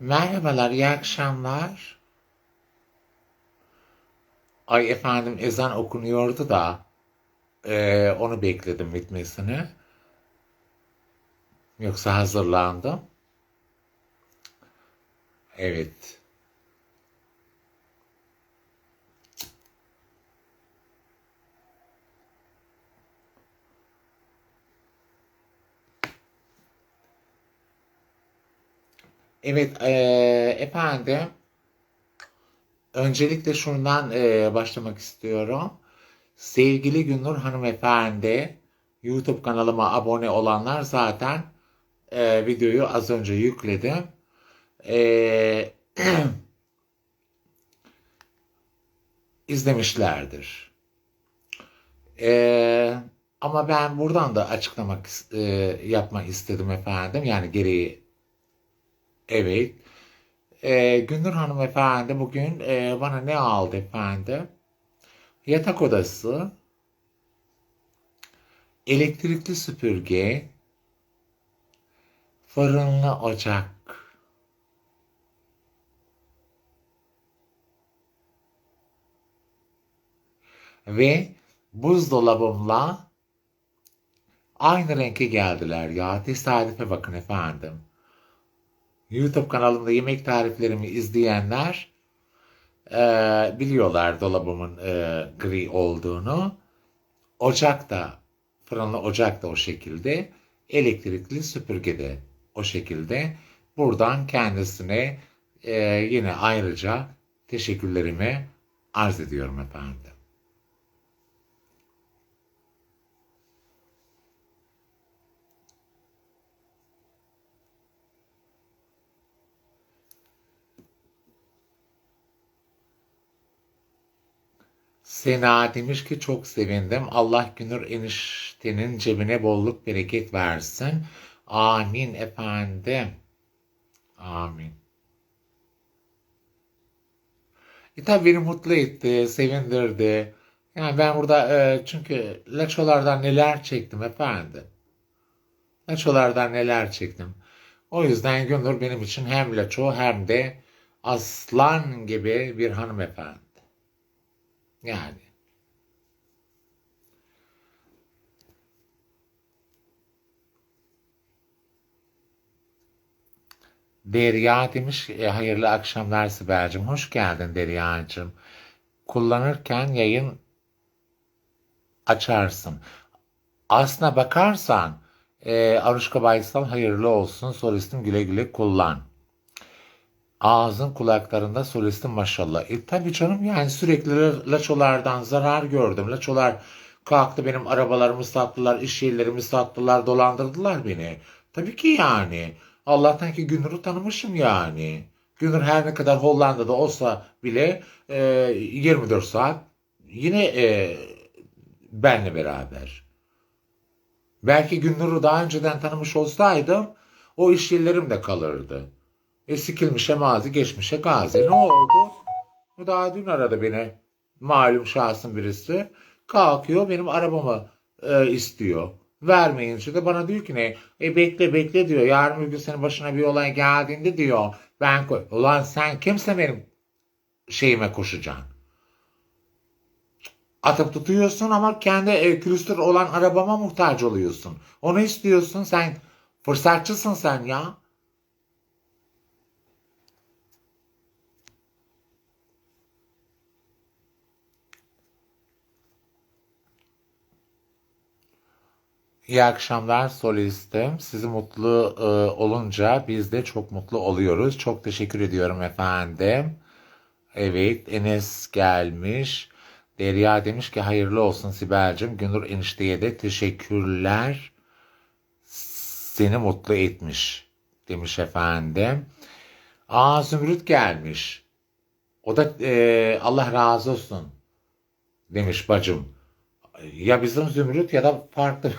Merhabalar, iyi akşamlar. Ay efendim ezan okunuyordu da eee, onu bekledim bitmesini. Yoksa hazırlandım. Evet. Evet eee, efendim öncelikle şundan eee, başlamak istiyorum. Sevgili Günnur hanımefendi YouTube kanalıma abone olanlar zaten eee, videoyu az önce yükledim. Eee, izlemişlerdir. Eee, ama ben buradan da açıklamak eee, yapmak istedim efendim. Yani gereği evet. Eee Gündür hanımefendi bugün eee, bana ne aldı efendim? Yatak odası, elektrikli süpürge, fırınlı ocak ve buzdolabımla aynı renke geldiler ya. Tesadüfe bakın efendim. YouTube kanalımda yemek tariflerimi izleyenler eee, biliyorlar dolabımın eee, gri olduğunu. Ocak da, fırınlı ocak da o şekilde, elektrikli süpürge de o şekilde. Buradan kendisine eee, yine ayrıca teşekkürlerimi arz ediyorum efendim. Sena demiş ki çok sevindim. Allah Günür eniştenin cebine bolluk bereket versin. Amin efendim. Amin. E tabi beni mutlu etti, sevindirdi. Yani ben burada e, çünkü laçolardan neler çektim efendim. Laçolardan neler çektim. O yüzden Gündür benim için hem laço hem de aslan gibi bir hanımefendi. Yani. Derya demiş e, hayırlı akşamlar Sibel'cim. Hoş geldin Derya'cığım. Kullanırken yayın açarsın. Aslına bakarsan e, Aruşka Baysal hayırlı olsun. Solistim güle güle kullan. Ağzın kulaklarında solistim maşallah. E tabii canım yani sürekli la- laçolardan zarar gördüm. Laçolar kalktı benim arabalarımı sattılar, iş yerlerimi sattılar, dolandırdılar beni. Tabii ki yani. Allah'tan ki Gündür'ü tanımışım yani. Gündür her ne kadar Hollanda'da olsa bile e, 24 saat yine e, benle beraber. Belki Gündür'ü daha önceden tanımış olsaydım o iş yerlerim de kalırdı. E sikilmişe mazi geçmişe gazi. Ne oldu? Bu daha dün aradı beni. Malum şahsın birisi. Kalkıyor benim arabamı e, istiyor. Vermeyince de bana diyor ki ne? E bekle bekle diyor. Yarın bir gün senin başına bir olay geldiğinde diyor. Ben. Ulan sen kimse benim şeyime koşacaksın. Atıp tutuyorsun ama kendi e, külüstür olan arabama muhtaç oluyorsun. Onu istiyorsun sen. Fırsatçısın sen ya. İyi akşamlar solistim. Sizi mutlu e, olunca biz de çok mutlu oluyoruz. Çok teşekkür ediyorum efendim. Evet Enes gelmiş. Derya demiş ki hayırlı olsun Sibel'cim. Günür enişteye de teşekkürler. Seni mutlu etmiş demiş efendim. Aa Zümrüt gelmiş. O da e, Allah razı olsun demiş bacım. Ya bizim Zümrüt ya da farklı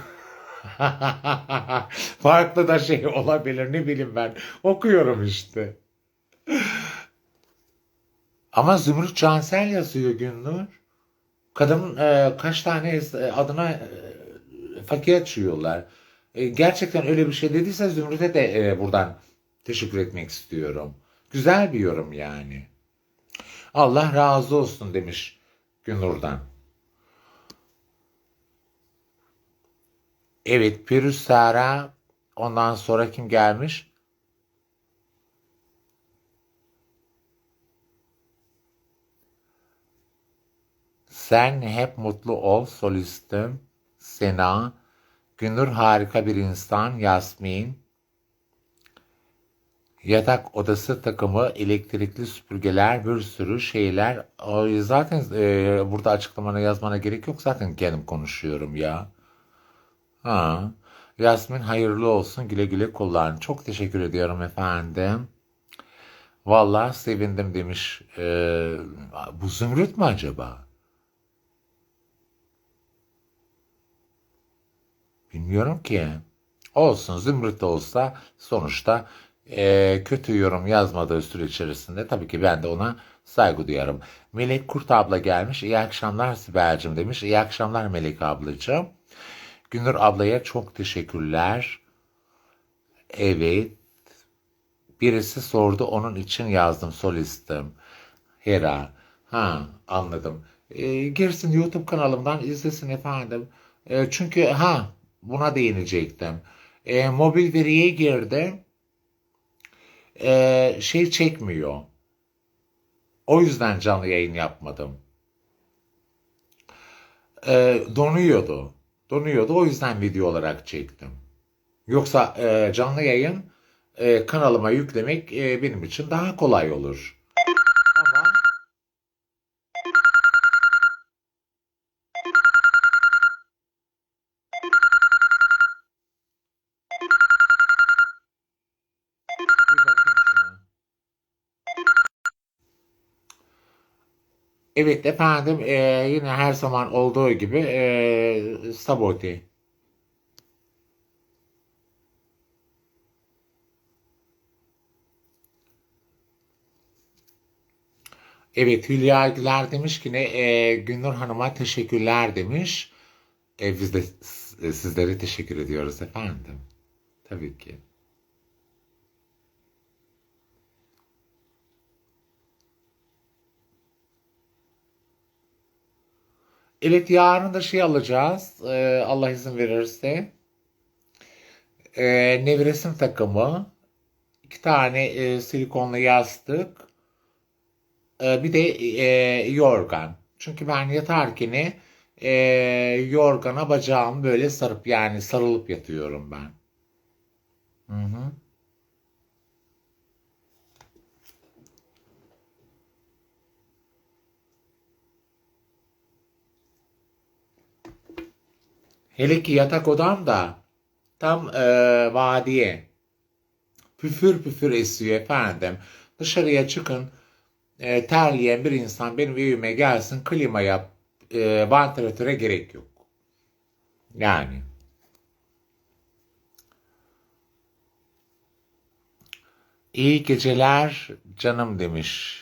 farklı da şey olabilir ne bileyim ben. Okuyorum işte. Ama Zümrüt Cansel yazıyor Günnur. Kadının e, kaç tane e, adına e, fakir açıyorlar. E, gerçekten öyle bir şey dediyse Zümrüt'e de e, buradan teşekkür etmek istiyorum. Güzel bir yorum yani. Allah razı olsun demiş Günur'dan. Evet Pirüz Sara ondan sonra kim gelmiş? Sen hep mutlu ol solistim. Sena. Günür harika bir insan. Yasmin. Yatak odası takımı, elektrikli süpürgeler, bir sürü şeyler. Zaten e, burada açıklamana yazmana gerek yok. Zaten kendim konuşuyorum ya. Ha. Yasmin hayırlı olsun. Güle güle kullan. Çok teşekkür ediyorum efendim. Vallahi sevindim demiş. Ee, bu Zümrüt mü acaba? Bilmiyorum ki. Olsun Zümrüt de olsa sonuçta eee, kötü yorum yazmadığı süre içerisinde tabii ki ben de ona saygı duyarım. Melek Kurt abla gelmiş. İyi akşamlar Sibel'cim demiş. İyi akşamlar Melek ablacığım. Günür ablaya çok teşekkürler. Evet. Birisi sordu onun için yazdım solistim. Hera. Ha anladım. Ee, girsin YouTube kanalımdan izlesin efendim. Ee, çünkü ha buna değinecektim. Ee, mobil veriye girdi. Ee, şey çekmiyor. O yüzden canlı yayın yapmadım. Ee, donuyordu. Donuyordu. O yüzden video olarak çektim. Yoksa e, canlı yayın e, kanalıma yüklemek e, benim için daha kolay olur. Evet efendim e, yine her zaman olduğu gibi e, sabote. Evet Hülya Güler demiş ki ne e, Günnur Hanım'a teşekkürler demiş. E, biz de sizlere teşekkür ediyoruz efendim. Tabii ki. Evet yarın da şey alacağız. e, Allah izin verirse. E, nevresim takımı. iki tane e, silikonlu yastık. e, bir de e, yorgan. Çünkü ben yatarken e, yorgana bacağımı böyle sarıp yani sarılıp yatıyorum ben. Hı hı. Hele ki yatak odam da tam e, vadiye. Püfür püfür esiyor efendim. Dışarıya çıkın. E, terleyen bir insan benim evime gelsin klima yap. E, vantilatöre gerek yok. Yani. İyi geceler canım demiş.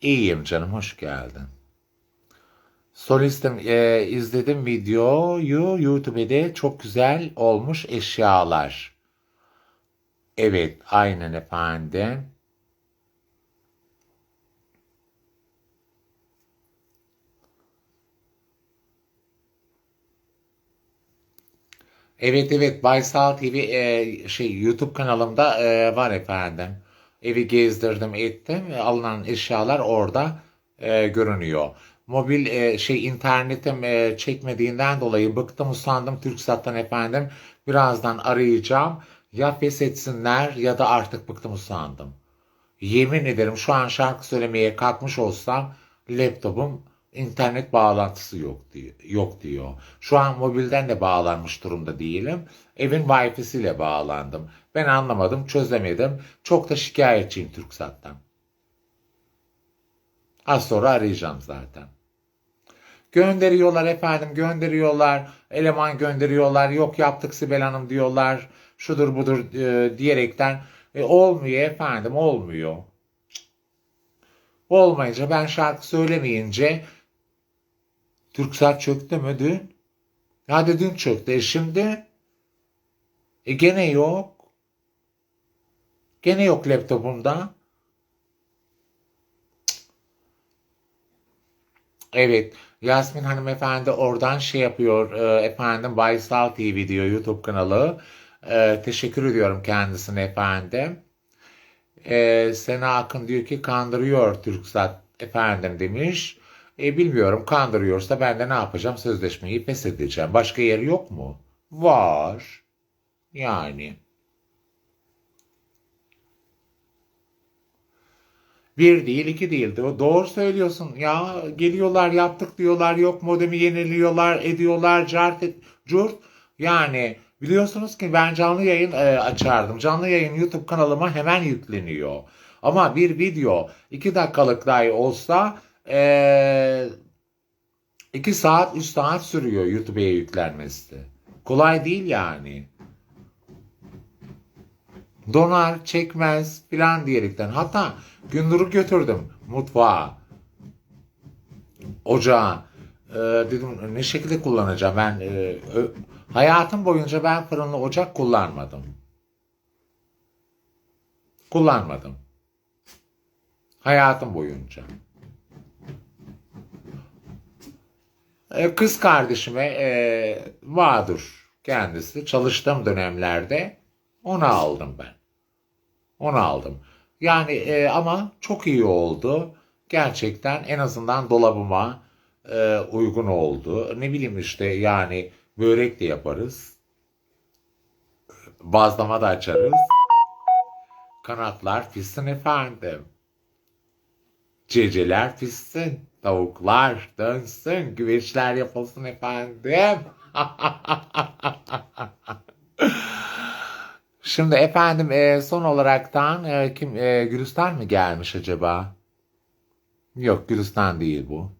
İyiyim canım hoş geldin. Solistim e, izledim videoyu YouTube'da çok güzel olmuş eşyalar. Evet aynen efendim. Evet evet Baysal TV e, şey YouTube kanalımda e, var efendim. Evi gezdirdim ettim. Alınan eşyalar orada e, görünüyor. Mobil e, şey internetim e, çekmediğinden dolayı bıktım usandım TürkSat'tan efendim. Birazdan arayacağım. Ya feshetsinler ya da artık bıktım usandım. Yemin ederim şu an şarkı söylemeye kalkmış olsam laptopum internet bağlantısı yok diyor. Yok diyor. Şu an mobilden de bağlanmış durumda değilim. Evin Wi-Fi'siyle bağlandım. Ben anlamadım, çözemedim. Çok da şikayetçiyim TürkSat'tan. Az sonra arayacağım zaten. Gönderiyorlar efendim, gönderiyorlar. Eleman gönderiyorlar. Yok yaptık Sibel Hanım diyorlar. Şudur budur e, diyerekten. E, olmuyor efendim, olmuyor. Olmayınca ben şarkı söylemeyince Türksel çöktü mü dün? Hadi dün çöktü. E şimdi? E gene yok. Gene yok laptopumda. Evet. Yasmin hanımefendi oradan şey yapıyor. e, efendim Baysal TV diyor YouTube kanalı. E, teşekkür ediyorum kendisine efendim. E, Sena Akın diyor ki kandırıyor Türksat efendim demiş. E, bilmiyorum kandırıyorsa ben de ne yapacağım? Sözleşmeyi feshedeceğim. Başka yeri yok mu? Var. Yani. Bir değil, iki değil. Do- Doğru söylüyorsun. Ya geliyorlar, yaptık diyorlar, yok modemi yeniliyorlar, ediyorlar, cart et, curt. Yani biliyorsunuz ki ben canlı yayın e, açardım. Canlı yayın YouTube kanalıma hemen yükleniyor. Ama bir video iki dakikalık dahi olsa e, iki saat, üç saat sürüyor YouTube'a yüklenmesi. Kolay değil yani. Donar, çekmez filan diyerekten. Hatta Gündür'ü götürdüm mutfağa. Ocağa. Ee, dedim ne şekilde kullanacağım ben. e, ö- hayatım boyunca ben fırınlı ocak kullanmadım. Kullanmadım. Hayatım boyunca. E, Kız kardeşime e, mağdur kendisi. Çalıştığım dönemlerde onu aldım ben. Onu aldım. Yani e, ama çok iyi oldu. Gerçekten en azından dolabıma e, uygun oldu. Ne bileyim işte yani börek de yaparız. Bazlama da açarız. Kanatlar pişsin efendim. Ceceler pişsin. Tavuklar dönsün. Güveçler yapılsın efendim. Şimdi efendim e, son olaraktan e, kim e, Gülistan mı gelmiş acaba? Yok Gülistan değil bu.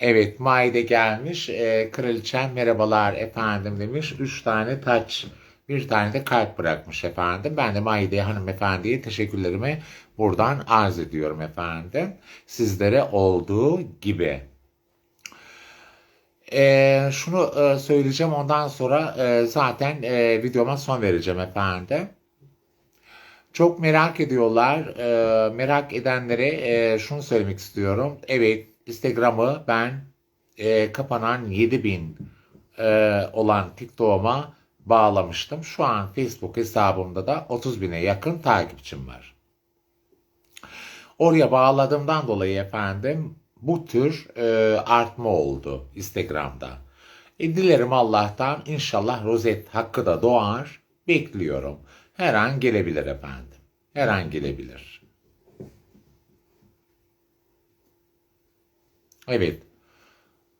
Evet Maide gelmiş. E, kraliçem merhabalar efendim demiş. Üç tane taç bir tane de kalp bırakmış efendim. Ben de Maide hanımefendiye teşekkürlerimi buradan arz ediyorum efendim. Sizlere olduğu gibi. Ee, şunu e, söyleyeceğim ondan sonra e, zaten e, videoma son vereceğim efendim. Çok merak ediyorlar. E, merak edenlere e, şunu söylemek istiyorum. Evet Instagram'ı ben e, kapanan 7000 e, olan TikTok'uma bağlamıştım. Şu an Facebook hesabımda da 30 bine yakın takipçim var. Oraya bağladığımdan dolayı efendim bu tür e, artma oldu Instagram'da. E, dilerim Allah'tan inşallah rozet hakkı da doğar. Bekliyorum. Her an gelebilir efendim. Her an gelebilir. Evet.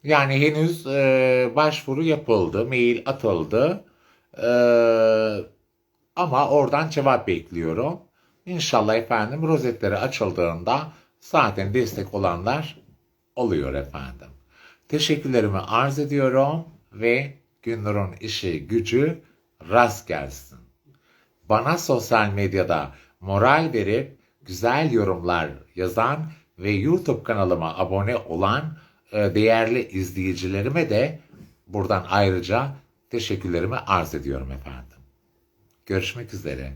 Yani henüz e, başvuru yapıldı, mail atıldı. E, ama oradan cevap bekliyorum. İnşallah efendim rozetleri açıldığında zaten destek olanlar oluyor efendim. Teşekkürlerimi arz ediyorum ve Gündür'ün işi gücü rast gelsin. Bana sosyal medyada moral verip güzel yorumlar yazan ve YouTube kanalıma abone olan e, değerli izleyicilerime de buradan ayrıca teşekkürlerimi arz ediyorum efendim. Görüşmek üzere.